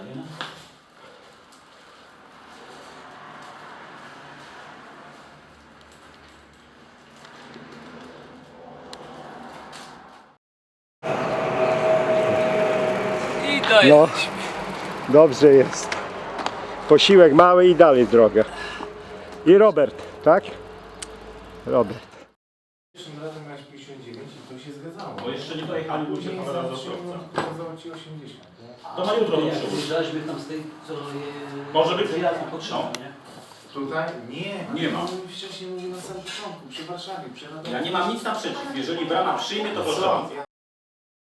I to No, dobrze jest. Posiłek mały i dalej droga. I Robert, tak? Robert. Pierwszym razem miałeś 59 i to się zgadzało. Bo jeszcze nie do zobaczyłem, Ostrowca. no, Pokazało ci 80. nie? To na jutro przodu. wyjeżdżaliśmy tam z tej, co je... Może być? No. nie? Tutaj? Nie. Nie ma. to Wcześniej mówił na samym początku, przy Warszawie, przy Radomiu. Ja nie mam nic naprzeciw. Jeżeli brama przyjmie, to. Ja